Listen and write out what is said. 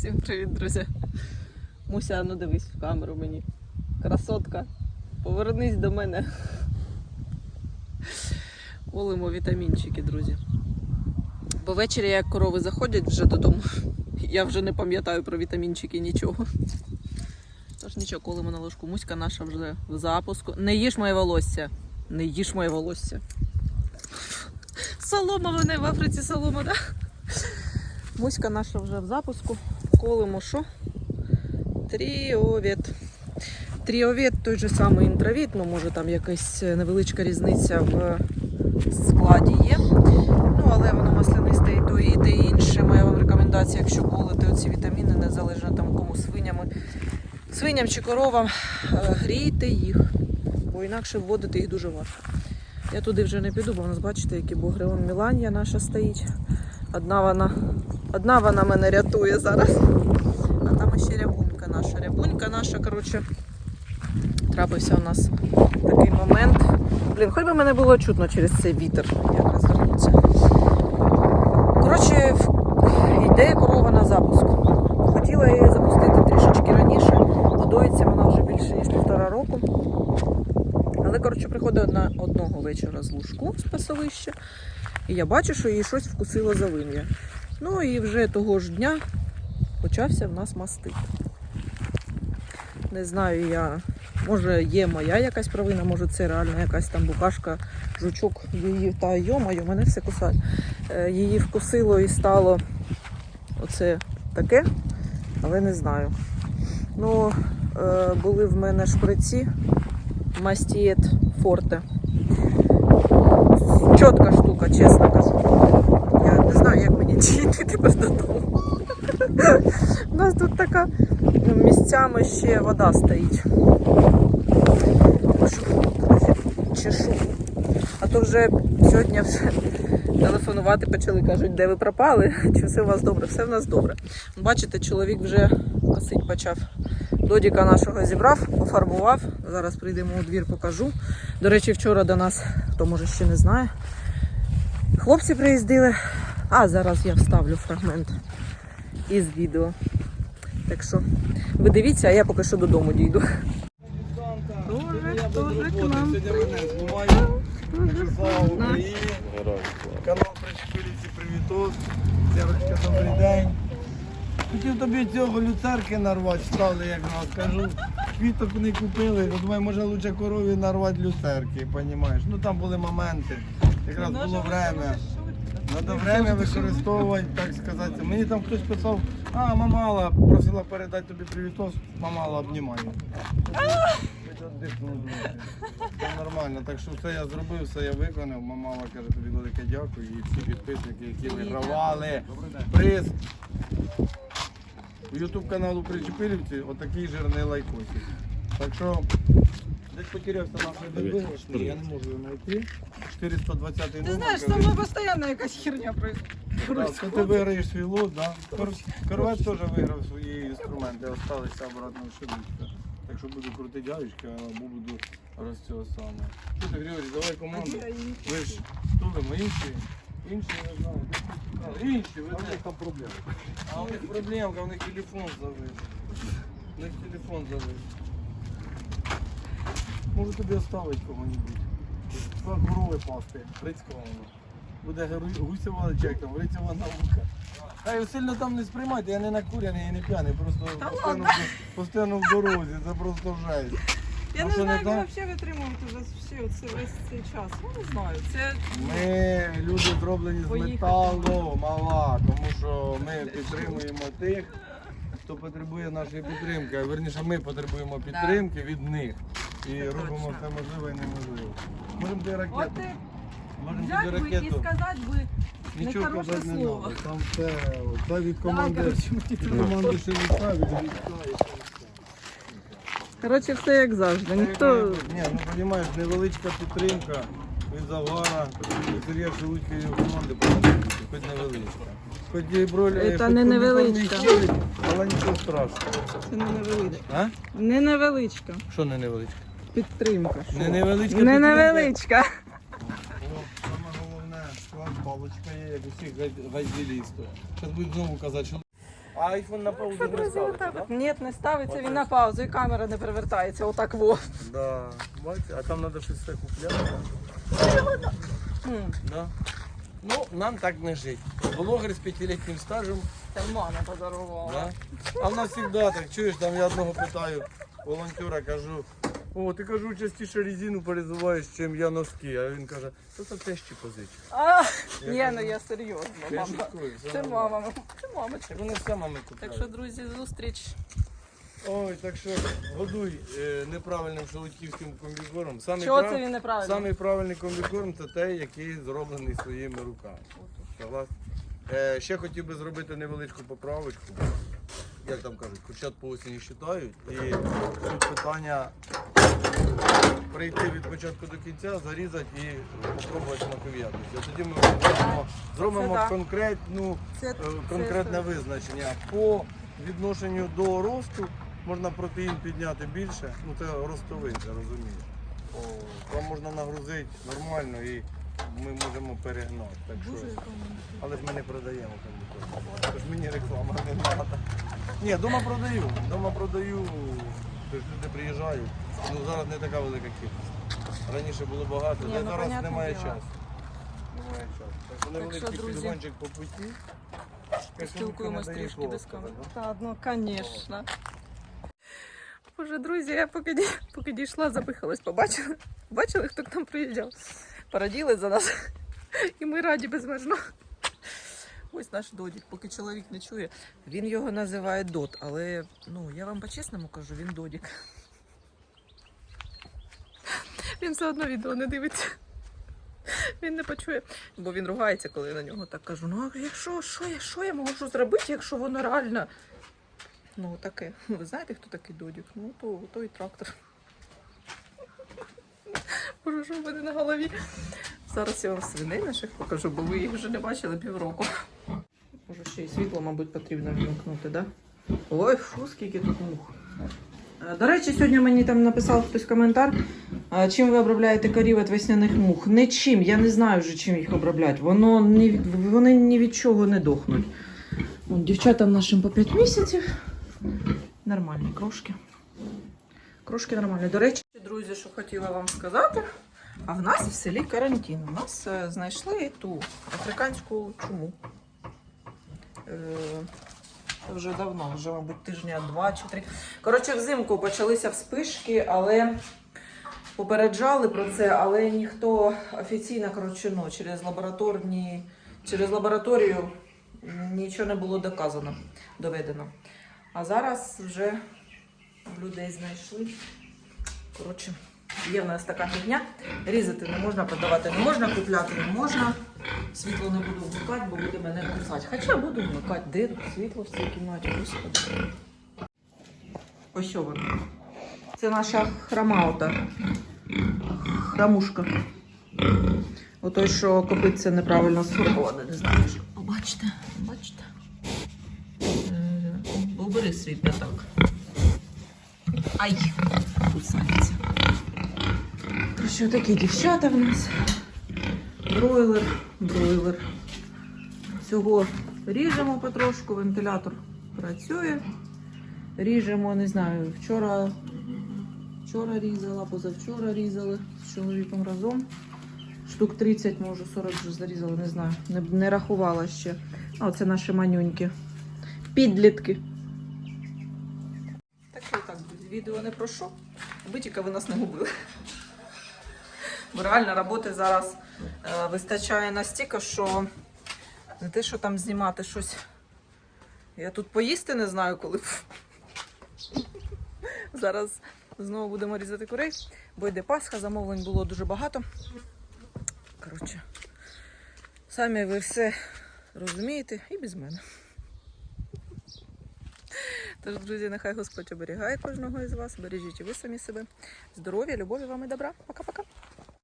Всім привіт, друзі. Муся, ну дивись в камеру мені. Красотка. Повернись до мене. Колимо вітамінчики, друзі. Бо ввечері, як корови заходять вже додому, я вже не пам'ятаю про вітамінчики нічого. Тож нічого, колимо на ложку. Муська наша вже в запуску. Не їж моє волосся. Не їж моє волосся. Солома мене в Африці солома, да? Муська наша вже в запуску. Колимо що? Тріовет. Тріовет той же самий інтровіт, ну може там якась невеличка різниця в складі є. Ну, але воно маслянисте і то, і те інше. Моя вам рекомендація, якщо колити оці вітаміни, незалежно там кому свинями, свиням чи коровам, е, грійте їх, бо інакше вводити їх дуже важко. Я туди вже не піду, бо в нас бачите, які бугри. Вон Міланія наша стоїть. Одна вона, одна вона мене рятує зараз. А там ще рябунька наша. Рябунька наша, коротше, трапився у нас такий момент. Блін, хоч би мене було чутно через цей вітер, як розвернуться. Коротше, йде корова на запуск. Хотіла її запустити трішечки раніше. Подоїться вона вже більше ніж півтора року. Але, коротше, приходить одна, одного вечора з лужку. І я бачу, що їй щось вкусило за вим'я. Ну і вже того ж дня почався в нас мастит. Не знаю я, може є моя якась провина, може це реально якась там букашка, жучок її та йомаю, мене все кусає. Е, Її вкусило і стало оце таке, але не знаю. Ну, е, були в мене шприці Мастієт Форте. Чітка штука, чесно кажу. Я не знаю, як мені дійти тепер додому. У нас тут така ну, місцями ще вода стоїть. Чешу. А то вже сьогодні вже телефонувати почали, кажуть, де ви пропали, чи все у вас добре, все в нас добре. Бачите, чоловік вже косить почав. Додіка нашого зібрав, пофарбував. Зараз прийдемо у двір, покажу. До речі, вчора до нас, хто може ще не знає, хлопці приїздили. А зараз я вставлю фрагмент із відео. Так що ви дивіться, а я поки що додому дійду. Дуже, дуже к нам Канал Причепиліці Привітос. Дівчатка, добрий день. Хотів тобі цього люцерки нарвати, стали, як нас кажу. Квіток не купили, думаю, може лучше корові нарвати люцерки, розумієш? Ну там були моменти. Якраз було время. Треба время використовувати, так сказати. Мені там хтось писав, а мамала просила передати тобі привітос, мамала обнімаю. Це нормально. Так що все я зробив, все я виконав. Мамала каже, тобі велике дякую. І всі підписники, які вигравали приз. У Ютуб каналу Причепилівці отакий жирний лайкосик. Так що десь потерявся наш виграшний, я не можу його знайти. 420 номер. Ти знаєш, со мною постійно якась херня то ти виграєш свій лот, да? Кор- теж виграв свої інструменти, залишилися обратно в шибучка. Так що буду крутити дядечка, або буду роз цього саме. Ти, Григорій, давай команду. Ви ж тулимо інші. Інші не знаю. А, Інші, ви знаєте. там проблема. А у них проблемка, у них телефон завис. У них телефон завис. Можу тобі оставити кого-небудь. Два корови пасти, прицьковано. Буде гу- гусєва чеком, грицьова наука. Та й сильно там не сприймайте, я не накуряний і не п'яний, просто постійно, в- постійно в дорозі, це просто жесть. Я не знаю, як ви взагалі витримуєте вже всі оце, весь цей час. Я не знаю. Це Ми люди зроблені з Поїхати. металу, мала, тому що ми підтримуємо тих, хто потребує нашої підтримки. А верніше ми потребуємо підтримки від них. І Це робимо точно. все можливе і неможливе. Можемо от ракету. Можемо взяти би і ракету. сказати би. Нічого нехороше казати не слово. треба. Там все та від Давай, команди. коротше, мені Від команди ще від від Коротше, все як завжди. Ніхто. Ні, ну розумієш, невеличка підтримка від Завгара, від Сергія Шелудька і його команди хоч невеличка. Хоч і бройлери, Це хоч не невеличка. щелить, але нічого страшного. Це не невеличка. А? Не невеличка. Що не невеличка? Підтримка. Не невеличка Не підтримка. невеличка. О, саме головне, що палочка є, як у всіх гай- гайділістів. Зараз будуть знову казати, що А айфон на паузу не Друзі, отак. Ні, не ставиться, він на паузу і камера не привертається. Отак во. Да. Бачите, а там треба щось все купляти. М, Да. Ну, нам так не жить. Блогер з п'ятилітнім стажем, Це мама подарувала. да? а в нас завжди так, чуєш, там я одного питаю, волонтера кажу, о, ти кажу, частіше резину перезуваєш, чим я носки. А він каже, то це теж чи позичив. А, Я ні, кажу, ну я серйозно. Я Мама. шуткую, Це мама. Це мамочка. Вони все мами Так купляють. що, друзі, зустріч. Ой, так що годуй е, неправильним шелудьківським комбікормом. Самий, Чого прав- це він неправильно? самий правильний комбікорм це той, який зроблений своїми руками. Согласен? Е, ще хотів би зробити невеличку поправочку. Як там кажуть, курчат по осені вважають. І тут питання прийти від початку до кінця, зарізати і спробувати смаков'ятності. От Тоді ми зробимо, зробимо да. конкретну Це, Е, конкретне визначення. По відношенню до росту можна протеїн підняти більше, ну це ростовий, ти розумієш. О, Там можна нагрузити нормально і ми можемо перегнати. Так що, але ж ми не продаємо ніколи. Тож мені реклама не треба. Ні, дома продаю. Дома продаю, тож люди приїжджають. Ну зараз не така велика кількість. Раніше було багато, Ні, але ну, зараз понятне немає діло. часу. Немає часу. Так що що, невеличкий друзі, підгончик по путі. Спілкуємось трішки без хлопця, камери. да? Та, ну, звісно. Боже, друзі, я поки, ді- поки дійшла, запихалась, побачили. Бачили, хто к нам приїжджав? Пораділи за нас. І ми раді безмежно. Ось наш додік, поки чоловік не чує. Він його називає Дот, але ну, я вам по-чесному кажу, він додік. Він все одно відео не дивиться. Він не почує, бо він ругається, коли я на нього так кажу. Ну а якщо що я, що я можу зробити, якщо воно реально? Ну, таке. Ви знаєте, хто такий додік? Ну, то той трактор. Боже, що в мене на голові. Зараз я вам свиней наших покажу, бо ви їх вже не бачили півроку. Може, ще й світло, мабуть, потрібно вімкнути. Да? Ой, фу, скільки тут мух. Е, До речі, сьогодні мені там написав хтось коментар, чим ви обробляєте корів від весняних мух. Нічим, я не знаю вже, чим їх обробляти. Воно ні, вони ні від чого не дохнуть. Вон, дівчатам нашим по 5 місяців. Нормальні крошки. Крошки нормальні. До речі, друзі, що хотіла вам сказати. А в нас в селі карантин. У нас е, знайшли ту африканську чуму. Е, це вже давно, вже, мабуть, тижня два чи три. Коротше, взимку почалися вспишки, але попереджали про це, але ніхто офіційно, коротше, ну, через лабораторні, через лабораторію нічого не було доказано, доведено. А зараз вже людей знайшли. Коротше, є в нас така фігня. Різати не можна, продавати не можна, купляти не можна. Світло не буду вмикати, бо буде мене кусати. Хоча буду вмикати. Де світло в цій кімнаті? Господи. Ось воно. Це наша храмаута. Храмушка. Отой, що копиться неправильно сформоване, не знаю. Що. О, бачите, бачите. Е, Убери свій п'ятак. Ай, кусається. Короче, такі дівчата в нас. Бройлер, бройлер. Цього ріжемо потрошку, вентилятор працює. Ріжемо, не знаю, вчора, вчора різала, позавчора різали з чоловіком разом. Штук 30, може 40 вже зарізали, не знаю. Не, не рахувала ще. А оце наші манюньки. Підлітки. Так що так, відео не про що. Аби тільки ви нас не губили. Бо реально роботи зараз е, вистачає настільки, що не те, що там знімати щось. Я тут поїсти не знаю, коли. Зараз знову будемо різати курей, бо йде Пасха, замовлень було дуже багато. Коротше, самі ви все розумієте і без мене. Тож, друзі, нехай Господь оберігає кожного із вас. Бережіть і ви самі себе. Здоров'я, любові вам і добра. Пока-пока.